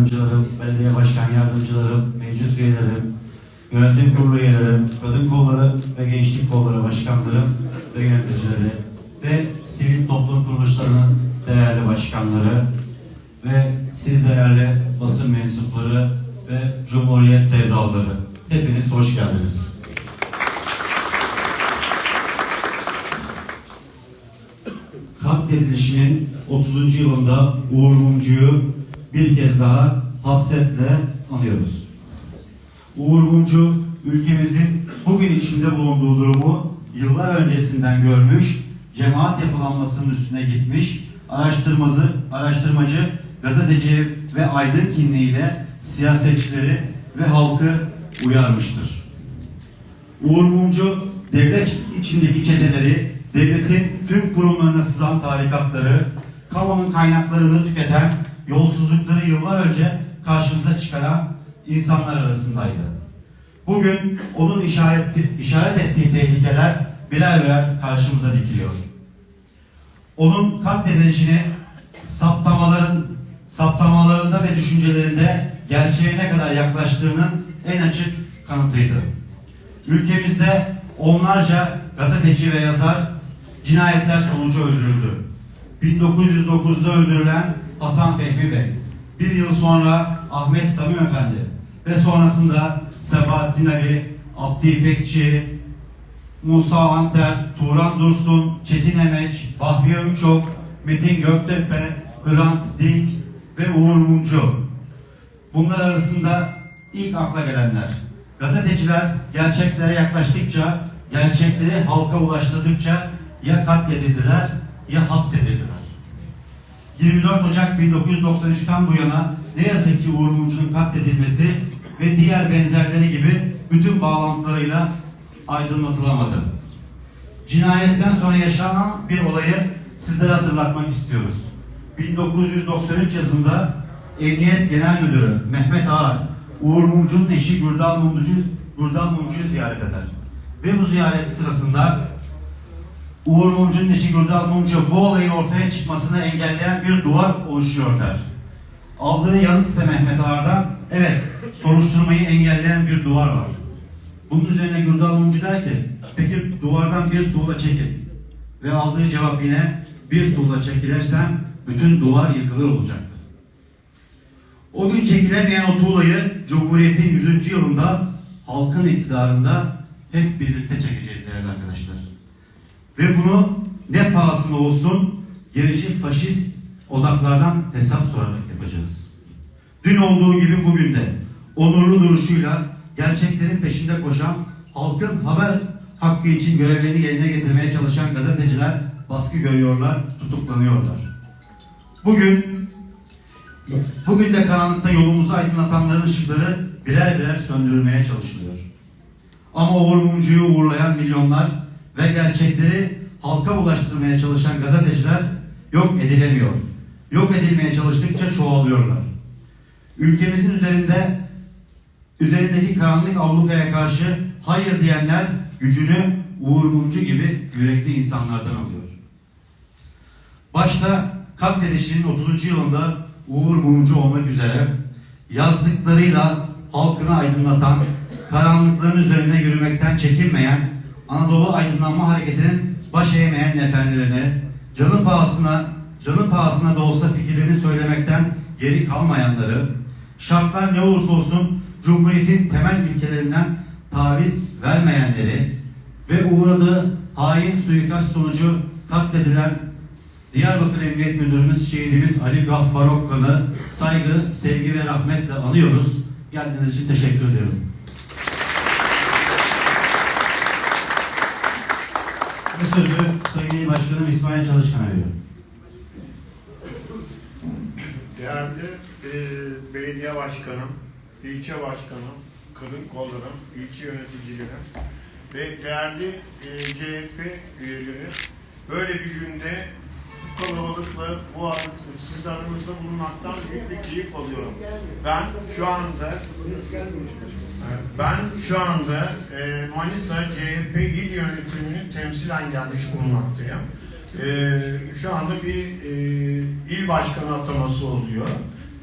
yardımcılarım, belediye başkan yardımcılarım, meclis üyelerim, yönetim kurulu üyelerim, kadın kolları ve gençlik kolları başkanlarım ve yöneticileri ve sivil toplum kuruluşlarının değerli başkanları ve siz değerli basın mensupları ve Cumhuriyet sevdalıları. Hepiniz hoş geldiniz. katledilişinin 30. yılında Uğur Mumcu'yu bir kez daha hasretle anıyoruz. Uğur Mumcu ülkemizin bugün içinde bulunduğu durumu yıllar öncesinden görmüş, cemaat yapılanmasının üstüne gitmiş, araştırmacı, araştırmacı, gazeteci ve aydın kimliğiyle siyasetçileri ve halkı uyarmıştır. Uğur Mumcu devlet içindeki çeteleri, devletin tüm kurumlarına sızan tarikatları, kamunun kaynaklarını tüketen, yolsuzlukları yıllar önce karşımıza çıkaran insanlar arasındaydı. Bugün onun işaret, işaret ettiği tehlikeler birer birer karşımıza dikiliyor. Onun katledilişini saptamaların saptamalarında ve düşüncelerinde gerçeğe ne kadar yaklaştığının en açık kanıtıydı. Ülkemizde onlarca gazeteci ve yazar cinayetler sonucu öldürüldü. 1909'da öldürülen Hasan Fehmi Bey, bir yıl sonra Ahmet Sami Efendi ve sonrasında Sebahattin Ali, Abdi İpekçi, Musa Anter, Turan Dursun, Çetin Emeç, Bahriye Ömçok, Metin Göktepe, Hrant Dink ve Uğur Mumcu. Bunlar arasında ilk akla gelenler. Gazeteciler gerçeklere yaklaştıkça, gerçekleri halka ulaştırdıkça ya katledildiler ya hapsedildiler. 24 Ocak 1993'ten bu yana ne yazık ki Uğur Mumcu'nun katledilmesi ve diğer benzerleri gibi bütün bağlantılarıyla aydınlatılamadı. Cinayetten sonra yaşanan bir olayı sizlere hatırlatmak istiyoruz. 1993 yazında Emniyet Genel Müdürü Mehmet Ağar, Uğur Mumcu'nun eşi Gürdal Mumcu, Mumcu'yu ziyaret eder. Ve bu ziyaret sırasında Uğur Mumcu'nun eşi Gürdal Mumcu bu olayın ortaya çıkmasını engelleyen bir duvar oluşuyor der. Aldığı yanıt ise Mehmet Ağar'dan evet soruşturmayı engelleyen bir duvar var. Bunun üzerine Gürdal Mumcu der ki peki duvardan bir tuğla çekin. Ve aldığı cevap yine bir tuğla çekilersem bütün duvar yıkılır olacaktı. O gün çekilemeyen o tuğlayı Cumhuriyet'in 100. yılında halkın iktidarında hep birlikte çekeceğiz değerli arkadaşlar. Ve bunu ne pahasına olsun gerici faşist odaklardan hesap sorarak yapacağız. Dün olduğu gibi bugün de onurlu duruşuyla gerçeklerin peşinde koşan, halkın haber hakkı için görevlerini yerine getirmeye çalışan gazeteciler baskı görüyorlar, tutuklanıyorlar. Bugün bugün de karanlıkta yolumuzu aydınlatanların ışıkları birer birer söndürülmeye çalışılıyor. Ama Uğur Mumcu'yu uğurlayan milyonlar ve gerçekleri halka ulaştırmaya çalışan gazeteciler yok edilemiyor. Yok edilmeye çalıştıkça çoğalıyorlar. Ülkemizin üzerinde üzerindeki karanlık ablukaya karşı hayır diyenler gücünü Uğur Mumcu gibi yürekli insanlardan alıyor. Başta katledişinin 30. yılında Uğur Mumcu olmak üzere yazdıklarıyla halkını aydınlatan, karanlıkların üzerinde yürümekten çekinmeyen, Anadolu Aydınlanma Hareketi'nin baş eğmeyen efendilerine, canı pahasına, canı pahasına da olsa fikirlerini söylemekten geri kalmayanları, şartlar ne olursa olsun Cumhuriyet'in temel ilkelerinden taviz vermeyenleri ve uğradığı hain suikast sonucu katledilen Diyarbakır Emniyet Müdürümüz şehidimiz Ali Gaffar Okkan'ı saygı, sevgi ve rahmetle anıyoruz. Geldiğiniz için teşekkür ediyorum. Ve sözü Sayın Başkanım İsmail Çalışkan'a veriyorum. Değerli e, belediye başkanım, ilçe başkanım, kadın kollarım, ilçe yöneticilerim ve değerli e, CHP üyeleri böyle bir günde bu kalabalıkla bu ar- sizin aranızda bulunmaktan büyük bir keyif alıyorum. Ben şu anda ben şu anda e, Manisa CHP il yönetimini temsilen gelmiş bulunmaktayım. E, şu anda bir e, il başkanı ataması oluyor.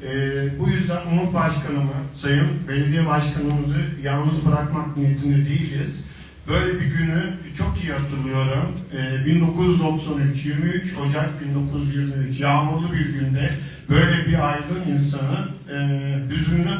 E, bu yüzden Umut Başkanımı, Sayın Belediye Başkanımızı yalnız bırakmak niyetinde değiliz. Böyle bir günü çok iyi hatırlıyorum. E, 1993, 23 Ocak 1923 yağmurlu bir günde böyle bir aydın insanı e, hüzününü hala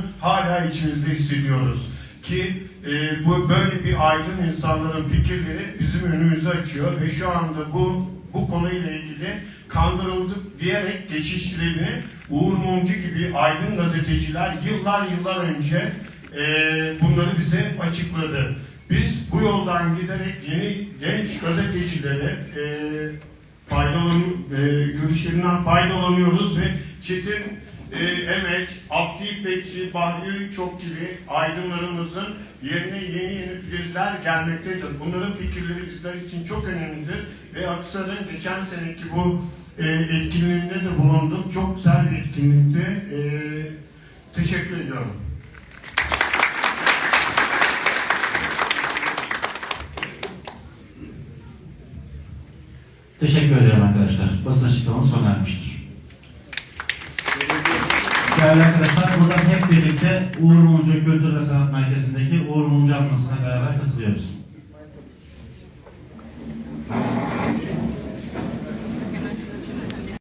içimizde hissediyoruz. Ki e, bu böyle bir aydın insanların fikirleri bizim önümüzü açıyor ve şu anda bu bu konuyla ilgili kandırıldık diyerek geçişlerini Uğur Mumcu gibi aydın gazeteciler yıllar yıllar önce e, bunları bize açıkladı. Biz bu yoldan giderek yeni genç gazetecilere e, faydalan, e, görüşlerinden faydalanıyoruz ve Çetin e, Emeç, Abdi İpekçi, Bahri çok gibi aydınlarımızın yerine yeni yeni filizler gelmektedir. Bunların fikirleri bizler için çok önemlidir ve Aksaray'ın geçen seneki bu e, etkinliğinde de bulunduk. Çok güzel bir etkinlikti. E, teşekkür ediyorum. Teşekkür ederim arkadaşlar. Basın açıklamamız sona ermiştir. Değerli arkadaşlar, buradan hep birlikte Uğur Mumcu Kültür ve Sanat Merkezi'ndeki Uğur Mumcu anlasına beraber katılıyoruz.